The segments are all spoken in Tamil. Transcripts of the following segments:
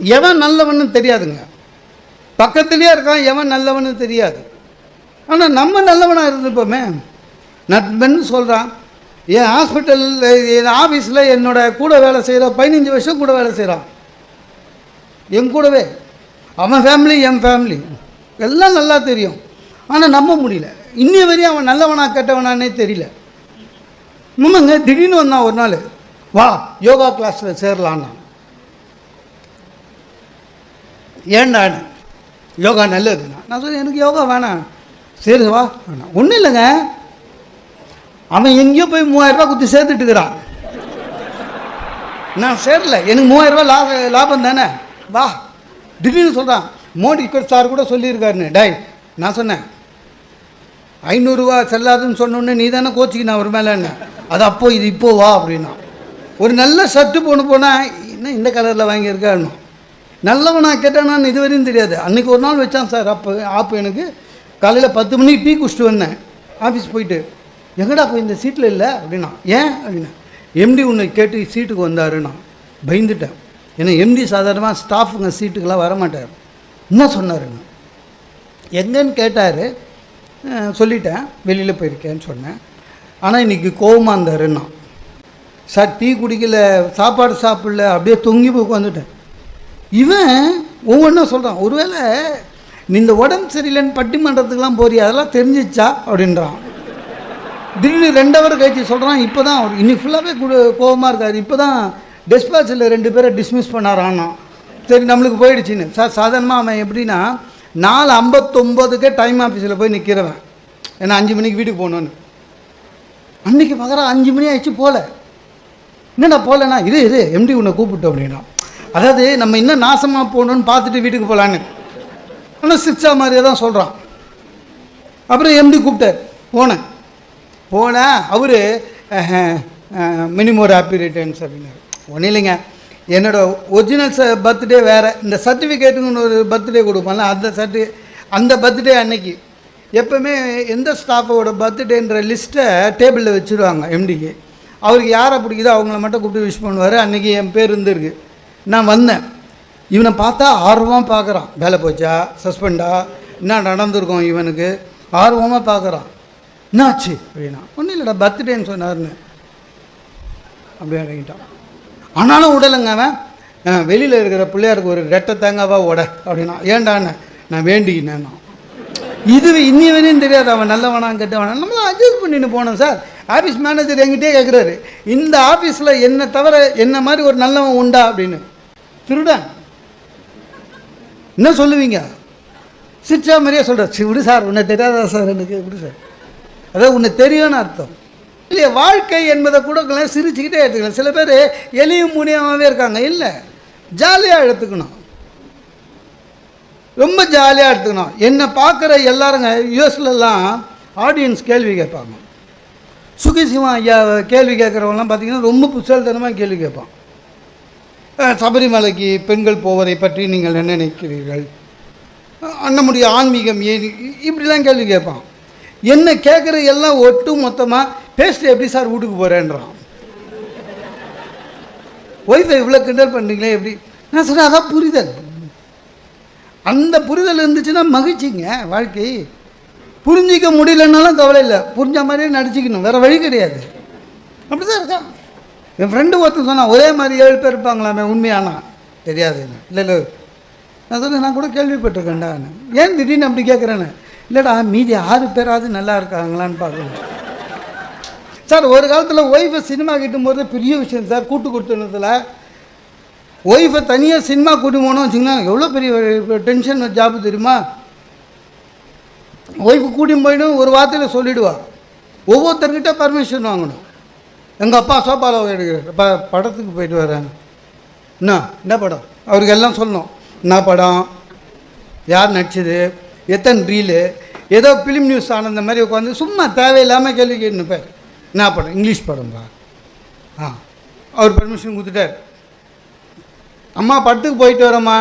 எவன் நல்லவன்னு தெரியாதுங்க. பக்கத்துலேயே இருக்கான் எவன் நல்லவன்னு தெரியாது. ஆனால் நம்ம நல்லவனாக இருந்திருப்போமே. நட்பன் சொல்கிறான் என் ஹாஸ்பிட்டலில் என் ஆஃபீஸில் என்னோட கூட வேலை செய்கிற பதினஞ்சு வருஷம் கூட வேலை செய்கிறான் என் கூடவே. அவன் ஃபேமிலி என் ஃபேமிலி எல்லாம் நல்லா தெரியும். ஆனால் நம்ப முடியல. இன்னி வரையும் அவன் நல்லவனா கெட்டவனானே தெரியல. ஆமாங்க திடீர்னு வந்தான் ஒரு நாள். வா யோகா கிளாஸில் சேரலான்னா ஏன்டா யோகா நல்லதுண்ணா நான் சொல்ல எனக்கு யோகா வேணாம். சரி வா. வேணாம். ஒன்றும் இல்லைங்க. அவன் எங்கேயோ போய் மூவாயிரரூபா குத்தி சேர்த்துட்டு இருக்கிறான். நான் சேரல. எனக்கு மூவாயிரரூபா லாபம் லாப லாபம் தானே? வா. திடீர்னு சொல்கிறான் மோடி சார் கூட சொல்லியிருக்காருன்னு. டை நான் சொன்னேன். ஐநூறுரூவா செல்லாதுன்னு சொன்னோன்னே நீ தானே கோச்சிக்கின அவர் மேலே என்ன அது அப்போ இது இப்போ வா அப்படின்னா. ஒரு நல்ல ஷர்ட்டு போன போனால் என்ன இந்த கலரில் வாங்கியிருக்காருன்னு நல்லவனா கேட்டானான்னு இதுவரையும் தெரியாது. அன்றைக்கி ஒரு நாள் வச்சான் சார் அப்போ ஆப்பு எனக்கு. காலையில் பத்து மணிக்கு டீ குடிச்சிட்டு வந்தேன். ஆஃபீஸ் போயிட்டு எங்கடா போய் இந்த சீட்டில் இல்லை? அப்படின்னா ஏன்? அப்படின்னா எம்டி உன்னை கேட்டு சீட்டுக்கு வந்தாருன்னா பயந்துட்டேன். ஏன்னா எம்டி சாதாரணமாக ஸ்டாஃபுங்க சீட்டுக்கெல்லாம் வரமாட்டார். என்ன சொன்னாருன்னு. எங்கன்னு கேட்டார். சொல்லிட்டேன். வெளியில் போயிருக்கேன்னு சொன்னேன். ஆனால் இன்றைக்கி கோவமாக இருந்தாருன்னா சார் டீ குடிக்கல சாப்பாடு சாப்பிடல அப்படியே தொங்கி போய் உட்காந்துட்டேன். இவன் ஒவ்வொன்றும் சொல்கிறான் ஒருவேளை நீ இந்த உடம்பு சரியில்லைன்னு பட்டிமன்றத்துக்குலாம் போறியா? அதெல்லாம் தெரிஞ்சிச்சா? அப்படின்றான். திடீர்னு ரெண்டு ஹவர் கழிச்சு சொல்கிறான் இப்போ தான் அவர் இன்னைக்கு ஃபுல்லாகவே கோபமாக இருக்கார். இப்போ தான் டெஸ்பாச்சில் ரெண்டு பேரை டிஸ்மிஸ் பண்ணாரான்னா சரி நம்மளுக்கு போயிடுச்சுன்னு. சார் சாதாரணமாக அவன் எப்படின்னா நாலு ஐம்பத்தொம்போதுக்கே டைம் ஆஃபீஸில் போய் நிற்கிறவன் ஏன்னா அஞ்சு மணிக்கு வீட்டுக்கு போகணுன்னு அன்றைக்கி பார்க்குறா அஞ்சு மணி ஆயிடுச்சு போகல என்னடா போகலண்ணா இரு இரு எம்டி உன்னை கூப்பிட்டோம் அப்படின்னா. அதாவது நம்ம இன்னும் நாசமாக போகணுன்னு பார்த்துட்டு வீட்டுக்கு போகலான்னு ஆனால் சிக்ஸா மாதிரியே தான் சொல்கிறான் அப்புறம் எம்டி கூப்பிட்டார். போனேன். போனேன் அவர் மினிமோர் ஹாப்பி ரிட்டர்ன்ஸ் அப்படின்னாரு. ஒன்றும் இல்லைங்க. என்னோட ஒரிஜினல் ச பர்த்டே வேறு. இந்த சர்டிஃபிகேட்டுங்கன்னு ஒரு பர்த்டே கொடுப்பான்ல அந்த சர்டி அந்த பர்த்டே அன்னைக்கு. எப்போவுமே எந்த ஸ்டாஃபோட பர்த்டேன்ற லிஸ்ட்டை டேபிளில் வச்சுருவாங்க எம்டிக்கு அவருக்கு யாரை பிடிக்குதோ அவங்கள மட்டும் கூப்பிட்டு விஷ் பண்ணுவார். அன்றைக்கி என் பேர் இருந்திருக்கு. நான் வந்தேன். இவனை பார்த்தா ஆர்வமாக பார்க்குறான். வேலை போச்சா? சஸ்பெண்டா என்ன நடந்திருக்கும் இவனுக்கு? ஆர்வமாக பார்க்குறான். என்னாச்சு? அப்படின்னா ஒன்றும் இல்லைடா பர்த்டேன்னு சொன்னார்னு. அப்படியே இறங்கிட்டான். ஆனாலும் விடலைங்க அவன். வெளியில் இருக்கிற பிள்ளையாருக்கு ஒரு ரெட்டை தேங்காவாக உட அப்படின்னா ஏண்டான்னு நான் வேண்டிக்கினேன் நான். இது இன்னி வரையும் தெரியாது. அவன் நல்லவனான் கெட்டவனா. நம்ம அட்ஜஸ்ட் பண்ணிட்டு போனோம் சார். ஆஃபீஸ் மேனேஜர் என்கிட்டே கேட்குறாரு இந்த ஆஃபீஸில் என்ன தவிர என்ன மாதிரி ஒரு நல்லவன் உண்டா? அப்படின்னு. திருடன். என்ன சொல்லுவீங்க? சிரிச்சா மாதிரியே சொல்கிறார் சி விடு சார் உன்னை தெரியாதா சார் எனக்கு? விடு சார். அதாவது உன்னை தெரியும்னு அர்த்தம். இல்லையா வாழ்க்கை என்பதை கூட சிரிச்சுக்கிட்டே எடுத்துக்கலாம். சில பேர் எளியும் முடியாமவே இருக்காங்க. இல்லை ஜாலியாக எடுத்துக்கணும். ரொம்ப ஜாலியாக எடுத்துக்கணும். என்னை பார்க்குற எல்லாருங்க யூஎஸ்லலாம் ஆடியன்ஸ் கேள்வி கேட்பாங்க. சுகி ஐயா கேள்வி கேட்குறவங்களாம் பார்த்தீங்கன்னா ரொம்ப புத்தகத்தனமாக கேள்வி கேட்பான் சபரிமலைக்கு பெண்கள் போவதை பற்றி நீங்கள் என்ன நினைக்கிறீர்கள்? அண்ணமுடைய நம்முடைய ஆன்மீகம் ஏன் இப்படிலாம் கேள்வி கேட்பான். என்ன கேட்குற எல்லாம் ஒட்டு மொத்தமாக பேசிட்டு எப்படி சார் வீட்டுக்கு போகிறேன்றான் ஒய்ஃபை இவ்வளோ கிண்டல் பண்ணுறீங்களே எப்படி? நான் சொன்னேன் அதான் புரிதல். அந்த புரிதல் இருந்துச்சுன்னா மகிழ்ச்சிங்க வாழ்க்கை. புரிஞ்சிக்க முடியலன்னாலும் கவலை இல்லை. புரிஞ்ச மாதிரியே நடிச்சுக்கணும். வேறு வழி கிடையாது. அப்படி தான் இருக்கான். என் ஃப்ரெண்டு ஒருத்தன் சொன்னான் ஒரே மாதிரி ஏழு பேர் இருப்பாங்களாமே உண்மையானா? தெரியாது. இல்லை இல்லை. நான் சொன்னேன் நான் கூட கேள்விப்பட்டிருக்கேன்டா. ஏன் திடீர்னு அப்படி கேட்குறேன்னு இல்லைடா மீதி ஆறு பேராது நல்லா இருக்காங்களான்னு பார்க்கணும். சார் ஒரு காலத்தில் ஒய்ஃபை சினிமா கிட்டும்போது பெரிய விஷயம் சார் கூட்டு கொடுத்துனதில் ஒய்ஃபை தனியாக சினிமா கூட்டி போனோம் வச்சுங்கன்னா எவ்வளோ பெரிய டென்ஷன் ஜாப் தெரியுமா? ஒய்ஃபு கூட்டின்னு போயிடும் ஒரு வார்த்தையில் சொல்லிவிடுவா ஒவ்வொருத்தர்கிட்ட பர்மிஷன் வாங்கணும். எங்கள் அப்பா சோபாவில் எடுக்கிறார். ப படத்துக்கு போயிட்டு வர்றாங்க என்ன என்ன படம்? அவருக்கு எல்லாம் சொல்லணும். என்ன படம்? யார் நடிச்சது? எத்தனை ரீலு ஏதோ ஃபிலிம் நியூஸ் ஆனந்த மாதிரி உட்காந்து சும்மா தேவையில்லாமல் கேள்வி கேட்டுன்னு பேர் என்ன படம்? இங்கிலீஷ் படம்பா ஆ அவர் பெர்மிஷன் கொடுத்துட்டார். அம்மா படத்துக்கு போயிட்டு வரம்மா.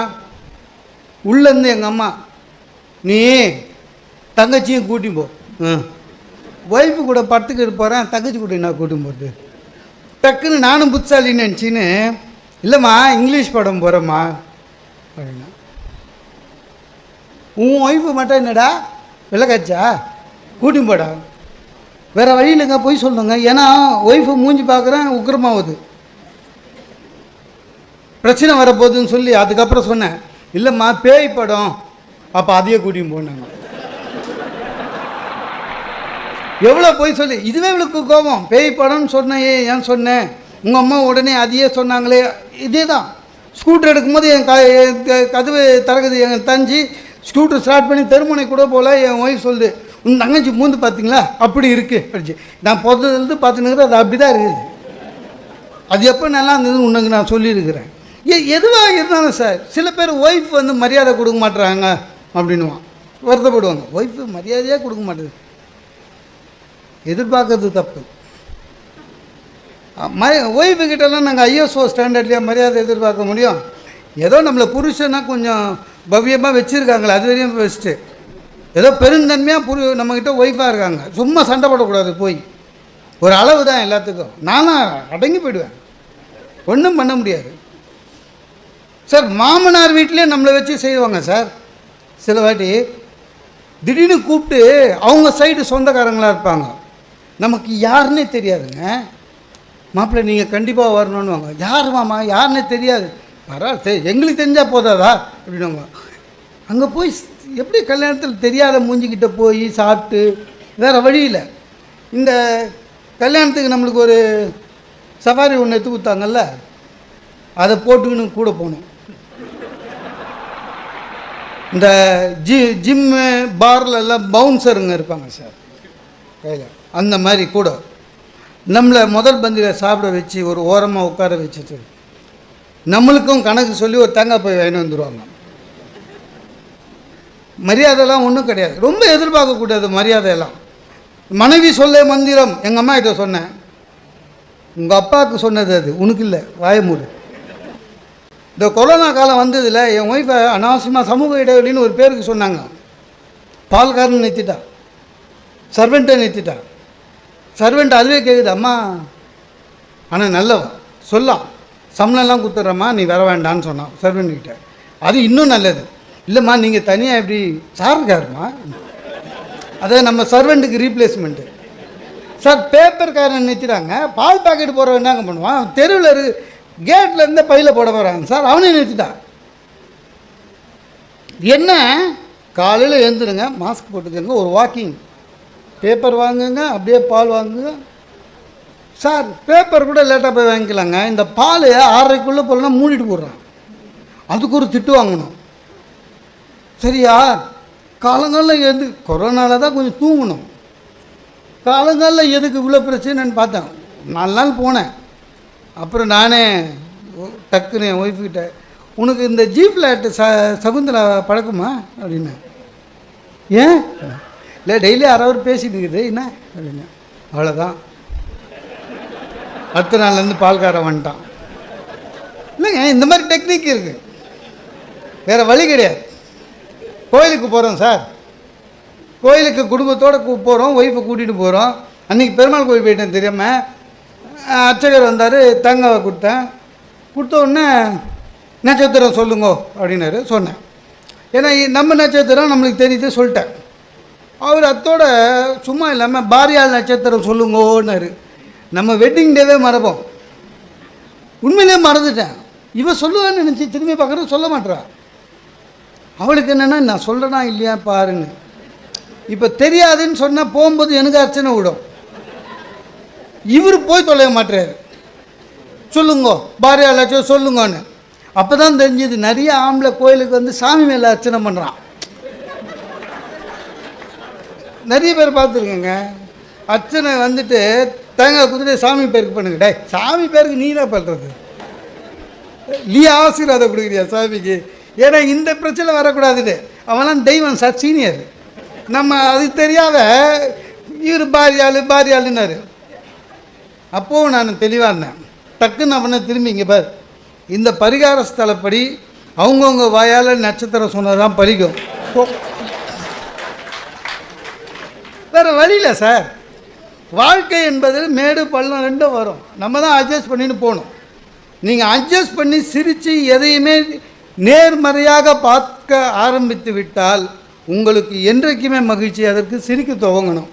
உள்ளேருந்து எங்கள் அம்மா நீ தங்கச்சியும் கூட்டி போ. ம். ஒய்ஃபு கூட படத்துக்கு போகிறேன் தங்கச்சி கூட நான் கூட்டி போகிறது டக்குன்னு நானும் புத்தாலின்னு நினச்சின்னு இல்லைம்மா இங்கிலீஷ் படம் போகிறேம்மா அப்படின்னா உன் ஒய்ஃபு மட்டும் என்னடா விளக்காச்சா? கூட்டின்னு போடா. வேறு வழி இல்லைங்க போய் சொல்லுங்க. ஏன்னா ஒய்ஃபு மூஞ்சி பார்க்குறேன் உக்கிரமாகுது பிரச்சனை வரப்போகுதுன்னு சொல்லி அதுக்கப்புறம் சொன்னேன். இல்லைம்மா பேய் படம். அப்போ அதையே கூட்டின்னு போனாங்க. எவ்வளோ போய் சொல்லி இதுவே இவளுக்கு கோபம். பேய் படம்னு சொன்னையே ஏன் சொன்னேன் உங்கள் அம்மா உடனே அதையே சொன்னாங்களே. இதே தான் ஸ்கூட்டர் எடுக்கும்போது என் க என் க- கதவு திறக்குது என் தஞ்சி. ஸ்கூட்டர் ஸ்டார்ட் பண்ணி தெருமுனை கூட போல என் ஒய்ஃப் சொல்லுது. உன் தங்கச்சி மூந்து பார்த்தீங்களா அப்படி இருக்குது அப்படிச்சு. நான் பிறந்ததுலேருந்து பார்த்துனுங்கிறது அது அப்படி தான் இருக்குது. அது எப்போ நல்லா இருந்ததுன்னு உனக்கு நான் சொல்லியிருக்கிறேன். ஏ எதுவாக இருந்தாலும் சார் சில பேர் ஒய்ஃப் வந்து மரியாதை கொடுக்க மாட்டுறாங்க அப்படின்னுவான். வருத்தப்படுவாங்க. ஒய்ஃபு மரியாதையாக கொடுக்க மாட்டேது எதிர்பார்க்கறது தப்பு. ம ஒய்ஃபு கிட்டலாம் நாங்கள் ஐஎஸ்ஓ ஸ்டாண்டர்ட்லேயே மரியாதை எதிர்பார்க்க முடியும். ஏதோ நம்மளை புருஷனா கொஞ்சம் பவ்யமாக வச்சுருக்காங்களே அது வரையும் பெஸ்ட்டு ஏதோ பெருந்தன்மையாக புரு நம்மக்கிட்ட ஒய்ஃபாக இருக்காங்க. சும்மா சண்டை போடக்கூடாது போய். ஒரு அளவு தான் எல்லாத்துக்கும். நானும் அடங்கி போயிடுவேன். ஒன்றும் பண்ண முடியாது. சார் மாமனார் வீட்டிலே நம்மளை வச்சு செய்வாங்க சார். சில வாட்டி திடீர்னு கூப்பிட்டு அவங்க சைடு சொந்தக்காரங்களாக இருப்பாங்க. நமக்கு யாருன்னே தெரியாதுங்க. மாப்பிள்ளை நீங்கள் கண்டிப்பாக வரணும்னுவாங்க. யார் மாமா? யாருன்னே தெரியாது. பரவாயில்ல சரி எங்களுக்கு தெரிஞ்சால் போதாதா? அப்படின்னுவாங்க. அங்கே போய் எப்படி கல்யாணத்தில் தெரியாத மூஞ்சிக்கிட்ட போய் சாப்பிட்டு வேறு வழியில் இந்த கல்யாணத்துக்கு நம்மளுக்கு ஒரு சஃபாரி ஒன்று எடுத்து கொடுத்தாங்கல்ல? அதை போட்டுக்கின்னு கூட போகணும். இந்த ஜி ஜிம்மு பார்லெல்லாம் பவுன்சருங்க இருப்பாங்க சார். கையில். அந்த மாதிரி கூட. நம்மளை முதல் பந்தியில் சாப்பிட வச்சு ஒரு ஓரமாக உட்கார வச்சுட்டு நம்மளுக்கும் கணக்கு சொல்லி ஒரு தேங்காய் போய் வாங்கிட்டு வந்துடுவாங்க மரியாதைலாம் ஒன்றும் கிடையாது. ரொம்ப எதிர்பார்க்கக்கூடாது மரியாதையெல்லாம். மனைவி சொல்ல மந்திரம் எங்கள் அம்மா கிட்ட சொன்னேன். உங்கள் அப்பாவுக்கு சொன்னது அது. உனக்கு இல்லை வாயமூடு இந்த கொரோனா காலம் வந்ததில் என் ஒய்ஃபை அனாவசியமாக சமூக இடைவெளின்னு ஒரு பேருக்கு சொன்னாங்க. பால்காரன் நிறுத்திட்டா. சர்வெண்ட்டை நிறுத்திட்டா. சர்வெண்ட் அதுவே கேட்குது அம்மா ஆனால் நல்லவன் சொல்லலாம் சம்பளம்லாம் கொடுத்துட்றம்மா நீ வர வேண்டான்னு சொன்னான் சர்வெண்ட் கிட்ட. அது இன்னும் நல்லது. இல்லைம்மா நீங்கள் தனியாக எப்படி சார் இருக்காருமா அதாவது நம்ம சர்வெண்ட்டுக்கு ரீப்ளேஸ்மெண்ட்டு சார் பேப்பர்காரன் நிறுத்திட்டாங்க. பால் பாக்கெட் போடுறவன் என்னங்க பண்ணுவான். தெருவில் இரு கேட்டில் பையில் போட போகிறாங்க சார் அவனே நிறுத்திட்டான். என்ன? காலையில் எழுந்துருங்க மாஸ்க் போட்டுக்கங்க ஒரு வாக்கிங் பேப்பர் வாங்குங்க அப்படியே பால் வாங்குங்க. சார் பேப்பர் கூட லேட்டாக போய் வாங்கிக்கலாங்க. இந்த பால் ஆறரைக்குள்ளே போலனா மூடிட்டு போடுறான். அதுக்கு ஒரு திட்டு வாங்கணும். சரியா? காலங்களில் எது கொரோனாவில் தான் கொஞ்சம் தூங்கணும். காலங்களில் எதுக்கு இவ்வளோ பிரச்சனைன்னு பார்த்தேன். நாலு நாள் போனேன். அப்புறம் நானே டக்குன்னு என் ஒய்ஃப்கிட்ட உனக்கு இந்த ஜீப் லேட்டு ச சகுந்தலா பழக்கமா? அப்படின்னு ஏன்? இல்லை டெய்லி அரை ஹவர் பேசிட்டு இருக்குது. என்ன? அப்படின்னா. அவ்வளோதான் அடுத்த நாள்லேருந்து பால்காரன் வந்துட்டான். இல்லைங்க இந்த மாதிரி டெக்னிக் இருக்குது வேறு வழி கிடையாது. கோயிலுக்கு போகிறோம் சார். கோயிலுக்கு குடும்பத்தோடு போகிறோம் ஒய்ஃபை கூட்டிகிட்டு போகிறோம் அன்றைக்கி பெருமாள் கோயில் போயிட்டேன் தெரியாமல் அர்ச்சகர் வந்தார் தேங்காவை கொடுத்தேன். கொடுத்த உடனே நட்சத்திரம் சொல்லுங்கோ அப்படின்னாரு சொன்னேன். ஏன்னா நம்ம நட்சத்திரம் நம்மளுக்கு தெரியுது சொல்லிட்டேன். அவர் அத்தோட சும்மா இல்லாமல் பாரியால் நட்சத்திரம் சொல்லுங்கன்னாரு. நம்ம வெட்டிங் டேவே மறப்போம். உண்மையிலே மறந்துட்டேன். இவன் சொல்லுவான்னு நினச்சி திரும்பி பார்க்குறது சொல்ல மாட்றா. அவளுக்கு என்னென்னா நான் சொல்கிறேனா இல்லையா பாருன்னு. இப்போ தெரியாதுன்னு சொன்னால் போகும்போது எனக்கு அர்ச்சனை விடும். இவர் போய் தொலைய மாட்டுறாரு சொல்லுங்க பாரியா லட்சம் சொல்லுங்கன்னு. அப்போ தான் தெரிஞ்சது நிறைய ஆம்பளை கோயிலுக்கு வந்து சாமி மேலே அர்ச்சனை பண்ணுறான் நிறைய பேர் பார்த்துருக்கேங்க. அர்ச்சனை வந்துட்டு தேங்காய் குதிரை சாமி பேருக்கு பண்ணுங்க. டேய் சாமி பேருக்கு நீ தான் பண்ணுறது நீ ஆசீர்வாதம் கொடுக்குறியா சாமிக்கு? ஏன்னா இந்த பிரச்சனை வரக்கூடாதுன்னு. அவனாம் தெய்வம் சார் சீனியர். நம்ம அது தெரியாத இவர் பாரியாள் பாரியாளுன்னாரு. அப்போவும் நான் தெளிவாக இருந்தேன். டக்குன்னு அவனை திரும்பி இங்கே பார். இந்த பரிகார ஸ்தலப்படி அவங்கவுங்க வாயால் நட்சத்திரம் சொன்னதான் பறிக்கும் ஓ வேறு வழியில் சார். வாழ்க்கை என்பது மேடு பள்ளம் ரெண்டும் வரும். நம்ம தான் அட்ஜஸ்ட் பண்ணின்னு போகணும். நீங்கள் அட்ஜஸ்ட் பண்ணி சிரித்து எதையுமே நேர்மறையாக பார்க்க ஆரம்பித்து விட்டால் உங்களுக்கு என்றைக்குமே மகிழ்ச்சி அதற்கு சிரிக்க துவங்கணும்.